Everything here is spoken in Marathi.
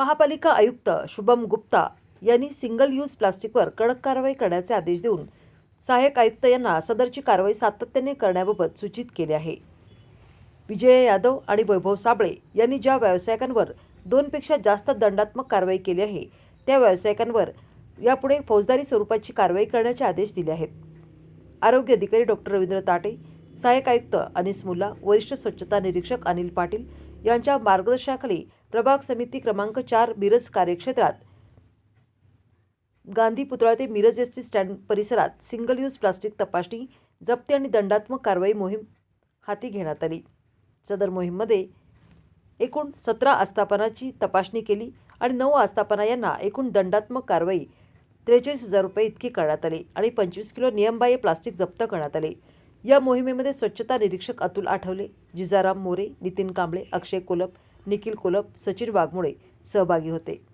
महापालिका आयुक्त शुभम गुप्ता यांनी सिंगल यूज प्लास्टिकवर कडक कारवाई करण्याचे आदेश देऊन सहाय्यक आयुक्त यांना सदरची कारवाई सातत्याने करण्याबाबत सूचित केले आहे. विजय यादव आणि वैभव साबळे यांनी ज्या व्यावसायिकांवर दोनपेक्षा जास्त दंडात्मक कारवाई केली आहे त्या व्यावसायिकांवर यापुढे फौजदारी स्वरूपाची कारवाई करण्याचे आदेश दिले आहेत. आरोग्य अधिकारी डॉक्टर रवींद्र ताटे सहाय्यक आयुक्त अनिस मुल्ला वरिष्ठ स्वच्छता निरीक्षक अनिल पाटील यांच्या मार्गदर्शनाखाली प्रभाग समिती क्रमांक चार मिरज कार्यक्षेत्रात गांधी पुतळा ते मिरज एस टी स्टँड परिसरात सिंगल यूज प्लास्टिक तपासणी जप्ती आणि दंडात्मक कारवाई मोहीम हाती घेण्यात आली. सदर मोहीममध्ये एकूण सतरा आस्थापनाची तपासणी केली आणि नऊ आस्थापना यांना एकूण दंडात्मक कारवाई त्रेचाळीस हजार रुपये इतकी करण्यात आली आणि पंचवीस किलो नियमबाह्य प्लास्टिक जप्त करण्यात आले. या मोहिमेमध्ये स्वच्छता निरीक्षक अतुल आठवले जिजाराम मोरे नितीन कांबळे अक्षय कोलप निखिल कोलप सचिन वाघमोळे सहभागी होते.